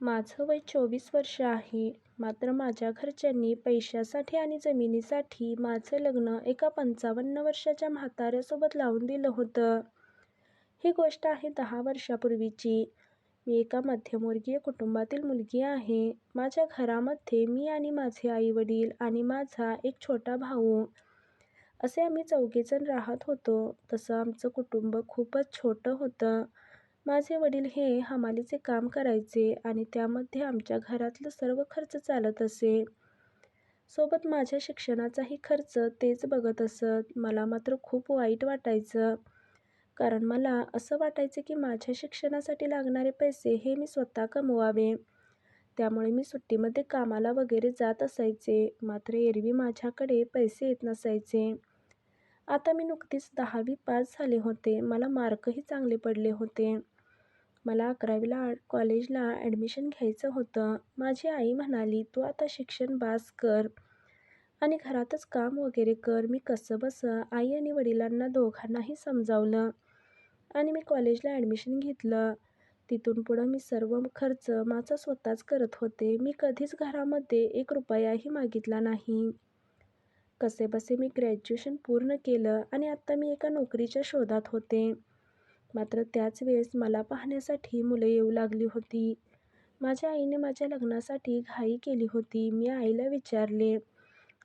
माझं वय चोवीस वर्ष आहे. मात्र माझ्या घरच्यांनी पैशासाठी आणि जमिनीसाठी माझं लग्न एका पंचावन्न वर्षाच्या म्हाताऱ्यासोबत लावून दिलं होतं. ही गोष्ट आहे दहा वर्षापूर्वीची मी एका मध्यमवर्गीय कुटुंबातील मुलगी आहे. माझ्या घरामध्ये मी आणि माझे आई-वडील आणि माझा एक छोटा भाऊ असे आम्ही चौघेजण राहत होतो. तसं आमचं कुटुंब खूपच छोटं होतं. माझे वडील हे हमालीचे काम करायचे आणि त्यामध्ये आमच्या घरातलं सर्व खर्च चालत असे. सोबत माझ्या शिक्षणाचाही खर्च तेच बघत असत. मला मात्र खूप वाईट वाटायचं. कारण मला असं वाटायचं की माझ्या शिक्षणासाठी लागणारे पैसे हे मी स्वतः कमवावे. त्यामुळे मी सुट्टीमध्ये कामाला वगैरे जात असायचे. मात्र एरवी माझ्याकडे पैसे येत नसायचे. आता मी नुकतीच दहावी पास झाले होते. मला मार्कही चांगले पडले होते. मला अकरावीला कॉलेजला ॲडमिशन घ्यायचं होतं. माझी आई म्हणाली, तू आता शिक्षण बास कर आणि घरातच काम वगैरे कर. मी कसं बसं आई आणि वडिलांना दोघांनाही समजावलं आणि मी कॉलेजला ॲडमिशन घेतलं. तिथून पुढं मी सर्व खर्च माझा स्वतःच करत होते. मी कधीच घरामध्ये एक रुपयाही मागितला नाही. कसेबसे मी ग्रॅज्युएशन पूर्ण केलं आणि आत्ता मी एका नोकरीच्या शोधात होते. मात्र त्याच वेळेस मला पाहण्यासाठी मुलं येऊ लागली होती. माझ्या आईने माझ्या लग्नासाठी घाई केली होती. मी आईला विचारले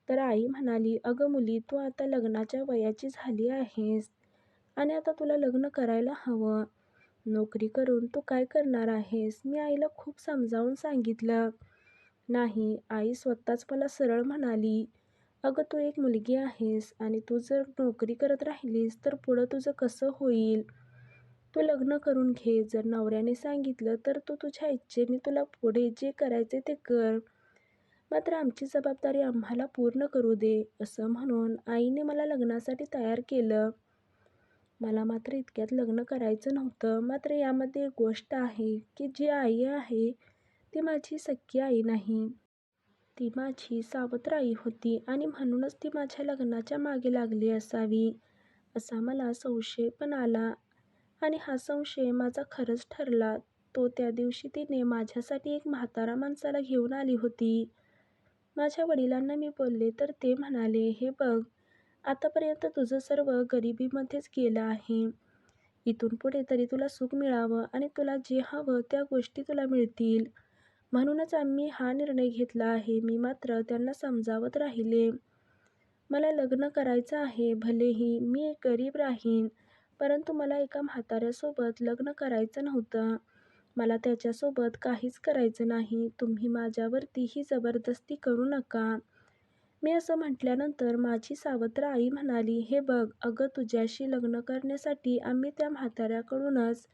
तर आई म्हणाली, अगं मुली, तू आता लग्नाच्या वयाची झाली आहेस आणि आता तुला लग्न करायला हवं. नोकरी करून तू काय करणार आहेस? मी आईला खूप समजावून सांगितलं. नाही. आई स्वतःच मला सरळ म्हणाली, अगं तू एक मुलगी आहेस आणि तू जर नोकरी करत राहिलीस तर पुढं तुझं कसं होईल? तू लग्न करून घे. जर नवऱ्याने सांगितलं तर तू तुझ्या इच्छेने तुला पुढे जे करायचे ते कर. मात्र आमची जबाबदारी आम्हाला पूर्ण करू दे. असं म्हणून आईने मला लग्नासाठी तयार केलं. मला मात्र इतक्यात लग्न करायचं नव्हतं. मात्र यामध्ये एक गोष्ट आहे की जी आई आहे ती माझी सख्खी आई नाही. ती माझी सावत्रआई होती आणि म्हणूनच ती माझ्या लग्नाच्या मागे लागली असावी, असा मला संशय पण आला आणि हा संशय माझा खरंच ठरला. तो त्या दिवशी तिने माझ्यासाठी एक म्हाताऱ्या माणसाला घेऊन आली होती. माझ्या वडिलांना मी बोलले तर ते म्हणाले, हे बघ, आतापर्यंत तुझं सर्व गरिबीमध्येच गेलं आहे. इथून पुढे तरी तुला सुख मिळावं आणि तुला जे हवं त्या गोष्टी तुला मिळतील. म्हणूनच आम्ही हा निर्णय घेतला आहे. मी मात्र त्यांना समजावत राहिले. मला लग्न करायचं आहे. भलेही मी गरीब राहीन, परंतु मला एका म्हाताऱ्यासोबत लग्न करायचं नव्हतं. मला त्याच्यासोबत काहीच करायचं नाही. तुम्ही माझ्यावरती ही जबरदस्ती करू नका. मी असं म्हटल्यानंतर माझी सावत्र आई म्हणाली, हे बघ, अगं तुझ्याशी लग्न करण्यासाठी आम्ही त्या म्हाताऱ्याकडूनच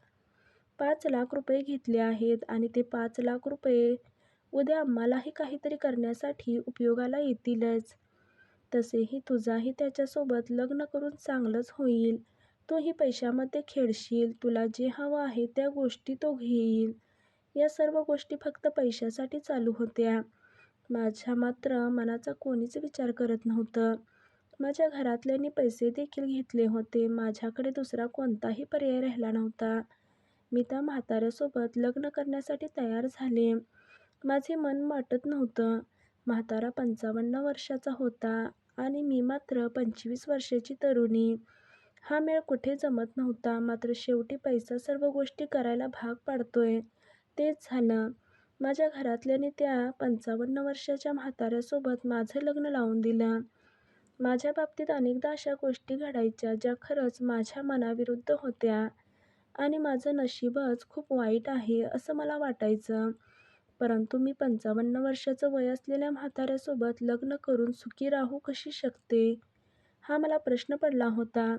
पाच लाख रुपये घेतले आहेत आणि ते पाच लाख रुपये उद्या आम्हालाही काहीतरी करण्यासाठी उपयोगाला येतीलच. तसेही तुझाही त्याच्यासोबत लग्न करून चांगलंच होईल. तूही पैशामध्ये खेळशील. तुला जे हवं आहे त्या गोष्टी तो घेईल. या सर्व गोष्टी फक्त पैशासाठी चालू होत्या. माझ्या मात्र मनाचा कोणीच विचार करत नव्हतं. माझ्या घरातल्यांनी पैसे देखील घेतले होते. माझ्याकडे दुसरा कोणताही पर्याय राहिला नव्हता. मी त्या म्हाताऱ्यासोबत लग्न करण्यासाठी तयार झाले. माझे मन माटत नव्हतं. म्हातारा पंचावन्न वर्षाचा होता आणि मी मात्र पंचवीस वर्षाची तरुणी. हा मेळ कुठे जमत नव्हता. मात्र शेवटी पैसा सर्व गोष्टी करायला भाग पाडतोय तेच झालं. माझ्या घरातल्याने त्या पंचावन्न वर्षाच्या म्हाताऱ्यासोबत माझं लग्न लावून दिलं. माझ्या बाबतीत अनेकदा अशा गोष्टी घडायच्या ज्या खरंच माझ्या मनाविरुद्ध होत्या आणि माझं नशीबच खूप वाईट आहे असं मला वाटायचं. परंतु मी पंचावन्न वर्षाचं वय असलेल्या म्हाताऱ्यासोबत लग्न करून सुखी राहू कशी शकते, हा मला प्रश्न पडला होता.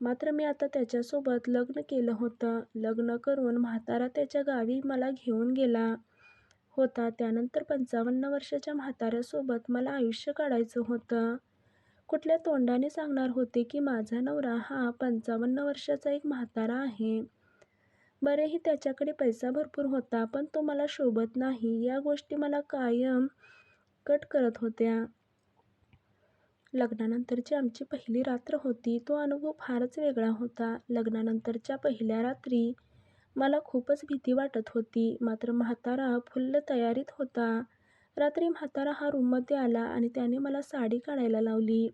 मात्र मी आता त्याच्यासोबत लग्न केलं होतं. लग्न करून म्हातारा त्याच्या गावी मला घेऊन गेला होता. त्यानंतर पंचावन्न वर्षाच्या म्हाताऱ्यासोबत मला आयुष्य काढायचं होतं. कुठल्या तोंडाने सांगणार होते की माझा नवरा हा पंचावन्न वर्षाचा एक म्हातारा आहे. बरेही त्याच्याकडे पैसा भरपूर होता, पण तो मला शोभत नाही या गोष्टी मला कायम कट करत होत्या. लग्नानंतरची आमची पहिली रात्र होती तो अनुभव फारच वेगळा होता. लग्नानंतरच्या पहिल्या रात्री मला खूपच भीती वाटत होती. मात्र म्हातारा फुल्ल तयारीत होता. रात्री म्हातारा हा रूममध्ये आला आणि त्याने मला साडी काढायला लावली.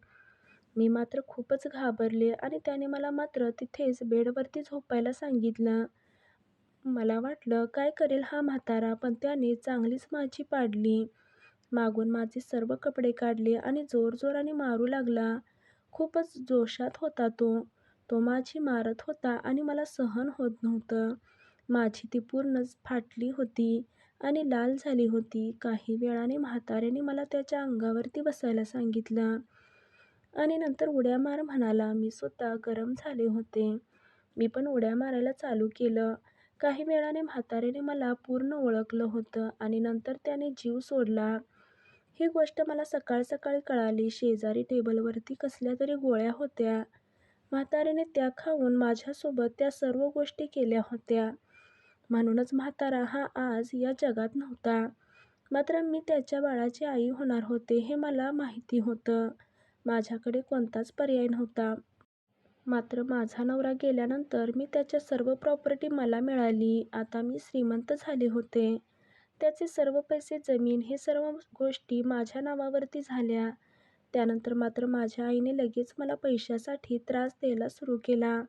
मी मात्र खूपच घाबरले आणि त्याने मला मात्र तिथेच बेडवरती झोपायला सांगितलं. मला वाटलं काय करेल हा म्हातारा पण त्याने चांगलीच माझी पाडली. मागून माझे सर्व कपडे काढले आणि जोरजोराने मारू लागला. खूपच जोशात होता तो. तो माझी मारत होता आणि मला सहन होत नव्हतं. माझी ती पूर्णच फाटली होती आणि लाल झाली होती. काही वेळाने म्हाताऱ्याने मला त्याच्या अंगावरती बसायला सांगितलं आणि नंतर उड्या मार म्हणाला. मी सुद्धा गरम झाले होते. मी पण उड्या मारायला चालू केलं. काही वेळाने म्हाताऱ्याने मला पूर्ण ओळखलं होतं आणि नंतर त्याने जीव सोडला. ही गोष्ट मला सकाळ सकाळी कळाली. शेजारी टेबलवरती कसल्या तरी गोळ्या होत्या. म्हाताऱ्याने त्या खाऊन माझ्यासोबत त्या सर्व गोष्टी केल्या होत्या. म्हणूनच म्हातारा हा आज या जगात नव्हता. मात्र मी त्याच्या बाळाची आई होणार होते हे मला माहिती होतं. माझ्याकडे कोणताच पर्याय नव्हता. मात्र माझा नवरा गेल्यानंतर मी त्याच्या सर्व प्रॉपर्टी मला मिळाली. आता मी श्रीमंत झाले होते. त्याचे सर्व पैसे, जमीन हे सर्व गोष्टी माझ्या नावावरती झाल्या. त्यानंतर मात्र माझ्या आईने लगेच मला पैशासाठी त्रास द्यायला सुरू केला.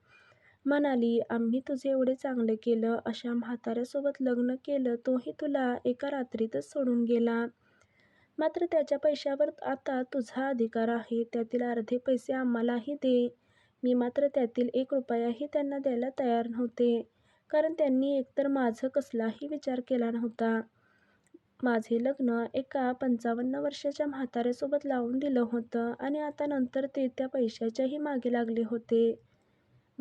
म्हणाली, आम्ही तुझे एवढे चांगलं केलं, अशा म्हाताऱ्यासोबत लग्न केलं तोही तुला एका रात्रीतच सोडून गेला. मात्र त्याच्या पैशावर आता तुझा अधिकार आहे. त्यातील अर्धे पैसे आम्हालाही दे. मी मात्र त्यातील एक रुपयाही त्यांना द्यायला तयार नव्हते. कारण त्यांनी एकतर माझं कसलाही विचार केला नव्हता. माझे लग्न एका पंचावन्न वर्षाच्या म्हाताऱ्यासोबत लावून दिलं होतं आणि आता नंतर ते त्या पैशाच्याही मागे लागले होते.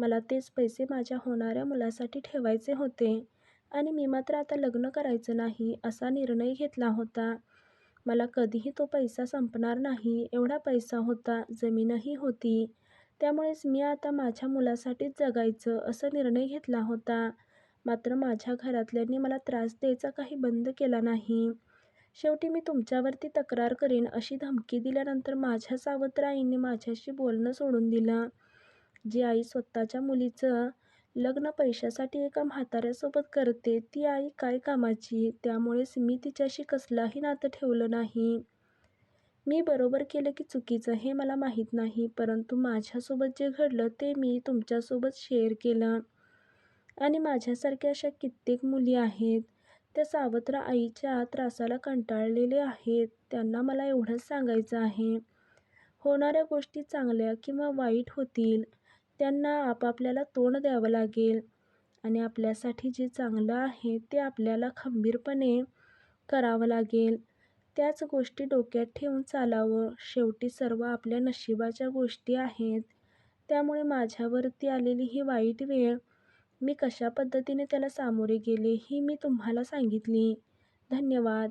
मला तेच पैसे माझ्या होणाऱ्या मुलासाठी ठेवायचे होते आणि मी मात्र आता लग्न करायचं नाही असा निर्णय घेतला होता. मला कधीही तो पैसा संपणार नाही एवढा पैसा होता, जमीनही होती. त्यामुळेच मी आता माझ्या मुलासाठीच जगायचं असा निर्णय घेतला होता. मात्र माझ्या घरातल्यांनी मला त्रास द्यायचा काही बंद केला नाही. शेवटी मी तुमच्यावरती तक्रार करीन अशी धमकी दिल्यानंतर माझ्या सावत्र आईने माझ्याशी बोलणं सोडून दिलं. जी आई स्वतःच्या मुलीचं लग्न पैशासाठी एका म्हाताऱ्यासोबत करते ती आई काय कामाची. त्यामुळेच मी तिच्याशी कसलाही नातं ठेवलं नाही. मी बरोबर केलं की चुकीचं हे मला माहीत नाही. परंतु माझ्यासोबत जे घडलं ते मी तुमच्यासोबत शेअर केलं. आणि माझ्यासारख्या अशा कित्येक मुली आहेत. त्या सावत्र आईच्या त्रासाला कंटाळलेले आहेत. त्यांना मला एवढंच सांगायचं आहे. होणाऱ्या गोष्टी चांगल्या किंवा वाईट होतील. त्यांना आपापल्याला तोंड द्यावं लागेल आणि आपल्यासाठी जे चांगलं आहे ते आपल्याला खंबीरपणे करावं लागेल. त्याच गोष्टी डोक्यात ठेवून चालावं. शेवटी सर्व आपल्या नशिबाच्या गोष्टी आहेत. त्यामुळे माझ्यावरती आलेली ही वाईट वेळ मी कशा पद्धतीने त्याला सामोरे गेले ही मी तुम्हाला सांगितली. धन्यवाद.